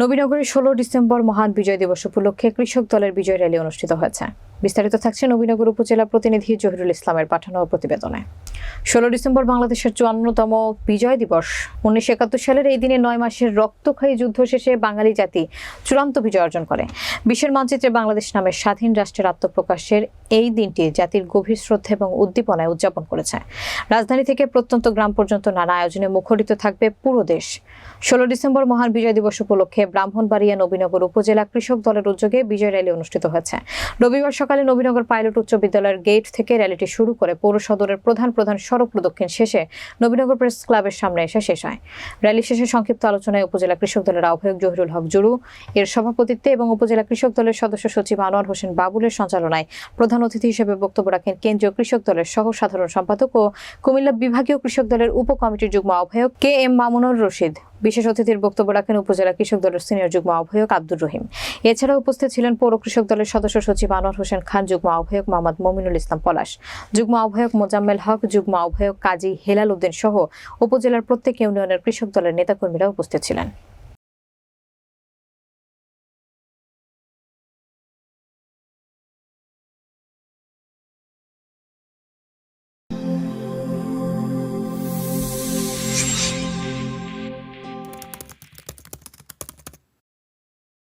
নবীনগরে ষোলো ডিসেম্বর মহান বিজয় দিবস উপলক্ষে কৃষক দলের বিজয় র্যালি অনুষ্ঠিত হয়েছে। বিস্তারিত থাকছে নবীনগর উপজেলা প্রতিনিধি জহিরুল ইসলামের পাঠানো প্রতিবেদনে। ষোলো ডিসেম্বর বাংলাদেশের চুয়ান্নতম বিজয় দিবস। উনিশশো একাত্তর সালের এই দিনে নয় মাসের রক্তক্ষয়ী যুদ্ধ শেষে বাঙালি জাতি চূড়ান্ত বিজয় অর্জন করে। বিশ্বের মানচিত্রে বাংলাদেশ নামের স্বাধীন রাষ্ট্রের আত্মপ্রকাশের এই দিনটি জাতির গভীর শ্রদ্ধা এবং উদ্দীপনায় উদযাপন করেছে। রাজধানী থেকে প্রত্যন্ত গ্রাম পর্যন্ত নানা আয়োজনে মুখরিত থাকবে পুরো দেশ। ষোলো ডিসেম্বর মহান বিজয় দিবস উপলক্ষে ব্রাহ্মণবাড়িয়া নবীনগর উপজেলা কৃষক দলের উদ্যোগে বিজয় র্যালি অনুষ্ঠিত হয়েছে। রবিবার সকালে নবীনগর পাইলট উচ্চ বিদ্যালয়ের গেট থেকে র্যালিটি শুরু করে পৌর সদরের প্রধান প্রধান সড়ক প্রদক্ষিণ শেষে নবীনগর প্রেস ক্লাবের সামনে এসে শেষ হয়। র্যালি শেষে সংক্ষিপ্ত আলোচনায় উপজেলা কৃষক দলের আহ্বায়ক জহিরুল হক জুরু এর সভাপতিত্বে এবং উপজেলা কৃষক দলের সদস্য সচিব আনোয়ার হোসেন বাবুলের সঞ্চালনায় প্রধান অতিথি হিসেবে বক্তব্য রাখেন কেন্দ্রীয় কৃষক দলের সহ সাধারণ সম্পাদক ও কুমিল্লা বিভাগীয় কৃষক দলের উপ কমিটির যুগ্ম আহ্বায়ক কে এম মামুনুর রশিদ। বিশেষ অতিথির বক্তব্য রাখেন উপজেলা কৃষক দলের সিনিয়র যুগ্ম আহ্বায়ক আব্দুর রহিম। এছাড়া উপস্থিত ছিলেন পৌর কৃষক দলের সদস্য সচিব আনোয়ার হোসেন খান, যুগ্ম আহ্বায়ক মোহাম্মদ মমিনুল ইসলাম পলাশ, যুগ্ম আহ্বায়ক মোজাম্মেল হক, যুগ্ম আহ্বায়ক কাজী হেলাল উদ্দিন সহ উপজেলার প্রত্যেক ইউনিয়নের কৃষক দলের নেতাকর্মীরা উপস্থিত ছিলেন।